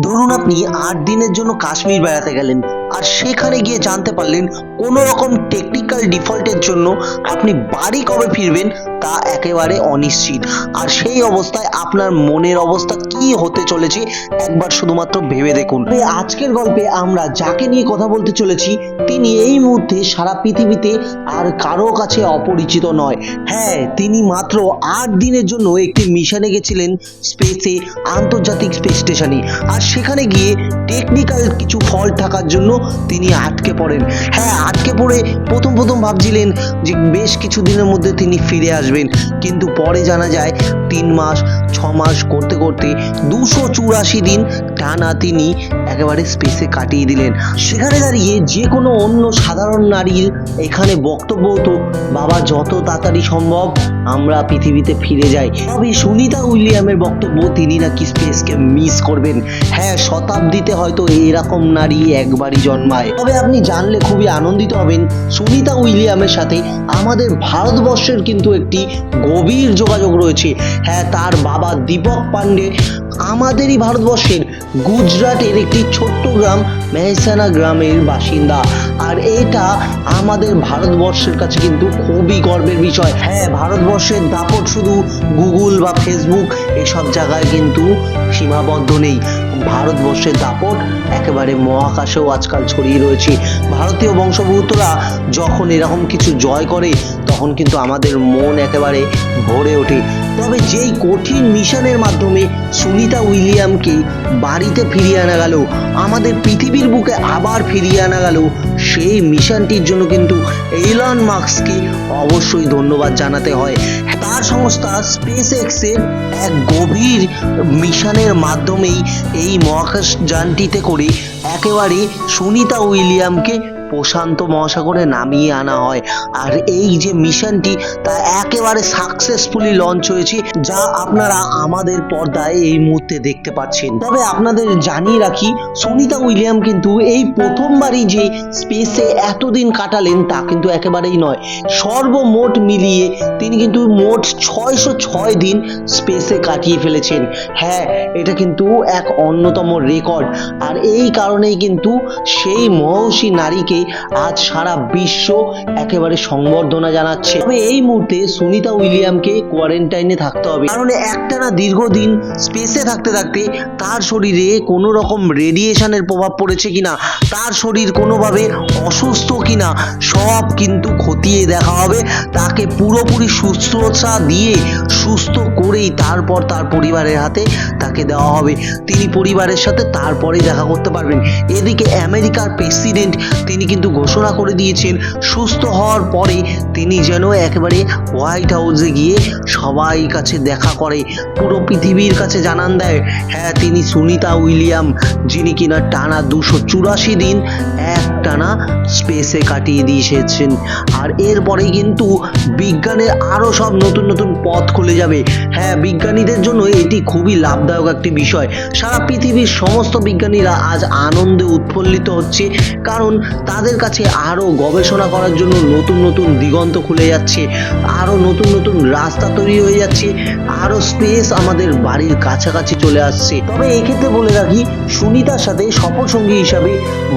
ধরুন আপনি আট দিনের জন্য কাশ্মীর বেড়াতে গেলেন, আর সেখানে গিয়ে জানতে পারলেন কোনো রকম টেকনিক্যাল ডিফল্টের জন্য আপনি বাড়ি কবে ফিরবেন তা একেবারে অনিশ্চিত। আর সেই অবস্থায় আপনার মনের অবস্থা কি হতে চলেছে, একবার শুধুমাত্র ভেবে দেখুন। আজকের গল্পে আমরা যাকে নিয়ে কথা বলতে চলেছি, তিনি এই মুহূর্তে সারা পৃথিবীতে আর কারও কাছে অপরিচিত নয়। হ্যাঁ তিনি মাত্র আট দিনের জন্য একটি মিশনে গেছিলেন স্পেসে, আন্তর্জাতিক স্পেস স্টেশনে। আর সেখানে গিয়ে টেকনিক্যাল কিছু ফল্ট থাকার জন্য তিনি আটকে পড়েন। হ্যাঁ আটকে পড়ে প্রথম প্রথম ভাবছিলেন যে বেশ কিছু দিনের মধ্যে তিনি ফিরে আসবেন। কিন্তু পরে জানা যায় তিন মাস, ছ মাস করতে করতে দুশো চুরাশি দিন টানা তিনি একেবারে স্পেসে কাটিয়ে দিলেন। সেখানে দাঁড়িয়ে যে কোনো অন্য সাধারণ নারীর এখানে বক্তব্য হতো, বাবা, যত তাড়াতাড়ি সম্ভব আমরা পৃথিবীতে ফিরে যাই। তবে সুনিতা উইলিয়ামের বক্তব্য তিনি নাকি স্পেসকে মিস করবেন। হ্যাঁ শতাব্দীতে হয়তো এরকম নারী একবারই জন্মায়। তবে আপনি জানলে খুবই আনন্দিত হবেন সুনিতা উইলিয়ামের সাথে। আমাদের ভারতবর্ষের কিন্তু একটি গভীর যোগাযোগ রয়েছে। হ্যাঁ তার বাবা দীপক পান্ডে আমাদেরই ভারতবর্ষের গুজরাটের একটি ছোট্ট গ্রাম মেহসানা গ্রামের বাসিন্দা। আর এটা আমাদের ভারতবর্ষের কাছে কিন্তু খুবই গর্বের বিষয়। হ্যাঁ ভারতবর্ষের দাপট শুধু গুগল বা ফেসবুক এসব জায়গায় কিন্তু সীমাবদ্ধ নেই। ভারতবর্ষের দাপট একেবারে মহাকাশেও আজকাল ছড়িয়ে রয়েছে। ভারতীয় বংশোদ্ভূতরা যখন এরকম কিছু জয় করে তখন কিন্তু আমাদের মন একেবারে ভরে ওঠে। তবে যেই কঠিন মিশনের মাধ্যমে সুনিতা উইলিয়ামকে বাড়িতে ফিরিয়ে আনা গেল, আমাদের পৃথিবীর বুকে আবার ফিরিয়ে আনা গেল, সেই মিশনটির জন্য কিন্তু এলন মার্কসকে অবশ্যই ধন্যবাদ জানাতে হয়। তার সংস্থা স্পেস এক্সের এক গভীর মিশনের মাধ্যমেই এই মহাকাশ যানটিতে করে একেবারে সুনিতা উইলিয়ামকে প্রশান্ত মহাসাগরে নামিয়ে আনা হয়। আর এই যে মিশনটি, তা একেবারে সাকসেসফুলি লঞ্চ হয়েছে, যা আপনারা আমাদের পর্দায় এই মুহূর্তে দেখতে পাচ্ছেন। তবে আপনাদের জানিয়ে রাখি, সুনিতা উইলিয়াম কিন্তু এই প্রথমবারই যে স্পেসে এতদিন কাটালেন, তা কিন্তু একেবারেই নয়। সর্বমোট মিলিয়ে তিনি কিন্তু মোট ছয়শো ছয় দিন স্পেসে কাটিয়ে ফেলেছেন। হ্যাঁ এটা কিন্তু এক অন্যতম রেকর্ড আর এই কারণেই কিন্তু সেই মহর্ষি নারীকে আজ সারা বিশ্ব একেবারে সংবর্ধনা জানাচ্ছে। তবে এই মুহূর্তে সুনিতা উইলিয়ামকে কোয়ারেন্টাইনে থাকতে হবে। কারণ একটানা দীর্ঘদিন স্পেসে থাকতে থাকতে তার শরীরে কোনো রকম রেডিয়েশনের প্রভাব পড়েছে কিনা, তার শরীর কোনোভাবে অসুস্থ কিনা, সব কিন্তু খতিয়ে দেখা হবে। তাকে পুরোপুরি সুস্থতা দিয়ে সুস্থ করেই তারপর তার পরিবারের হাতে তাকে দেওয়া হবে। তিনি পরিবারের সাথে তারপরেই দেখা করতে পারবেন। এদিকে আমেরিকার প্রেসিডেন্ট, তিনি কিন্তু ঘোষণা করে দিয়েছেন, সুস্থ হওয়ার পরে তিনি যেন একেবারে হোয়াইট হাউসে গিয়ে সবাই কাছে দেখা করে, পুরো পৃথিবীর কাছে জানান দেয় হ্যাঁ তিনি সুনিতা উইলিয়াম, যিনি কিনা টানা দুশো চুরাশি দিন এক টানা স্পেসে কাটিয়ে দিয়ে এসেছেন আর এরপরে কিন্তু বিজ্ঞানের আরও সব নতুন নতুন পথ যাবে। হ্যাঁ বিজ্ঞানীদের জন্য এটি খুবই লাভদায়ক একটি বিষয়। সারা পৃথিবীর সমস্ত বিজ্ঞানীরা আজ আনন্দে উৎফুল্লিত হচ্ছে, কারণ তাদের কাছে আরও গবেষণা করার জন্য নতুন নতুন দিগন্ত খুলে যাচ্ছে, আরও নতুন নতুন রাস্তা তৈরি হয়ে যাচ্ছে, আরও স্পেস আমাদের বাড়ির কাছাকাছি চলে আসছে। তবে এক্ষেত্রে বলে রাখি, সুনিতার সাথে সফরসঙ্গী হিসাবে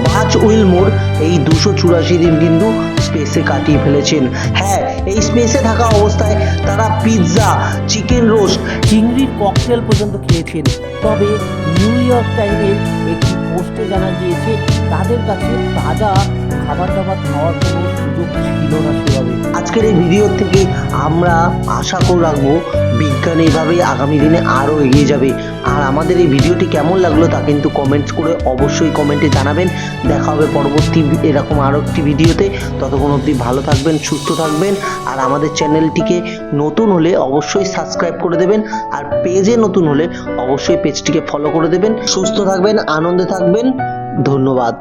বাচ উইলমোর এই দুশো চুরাশি দিন কিন্তু স্পেসে কাটিয়ে ফেলেছেন। হ্যাঁ এই স্পেসে থাকা অবস্থায় তারা পিৎজা চিকেন রোস্ট চিংড়ির ককটেল পর্যন্ত খেয়েছেন। তবে নিউ ইয়র্ক টাইমের একটি পোস্টে জানা গিয়েছে, তাদের কাছে তাজা খাবার দাবার খাওয়ার কোনো সুযোগ ছিল না সেভাবে। আজকের এই ভিডিও থেকে আমরা আশা করে রাখব বিজ্ঞান এইভাবে আগামী দিনে আরও এগিয়ে যাবে। আর আমাদের এই ভিডিওটি কেমন লাগল তা কিন্তু কমেন্টস করে অবশ্যই কমেন্টে জানাবেন। দেখা হবে পরবর্তী এরকম আরও একটি ভিডিওতে। ততক্ষণ অবধি ভালো থাকবেন, সুস্থ থাকবেন। আর আমাদের চ্যানেলটিকে নতুন হলে অবশ্যই সাবস্ক্রাইব করে দেবেন। আর পেজে নতুন হলে অবশ্যই পেজটিকে ফলো করে দেবেন। সুস্থ থাকবেন, আনন্দে থাকবেন। ধন্যবাদ।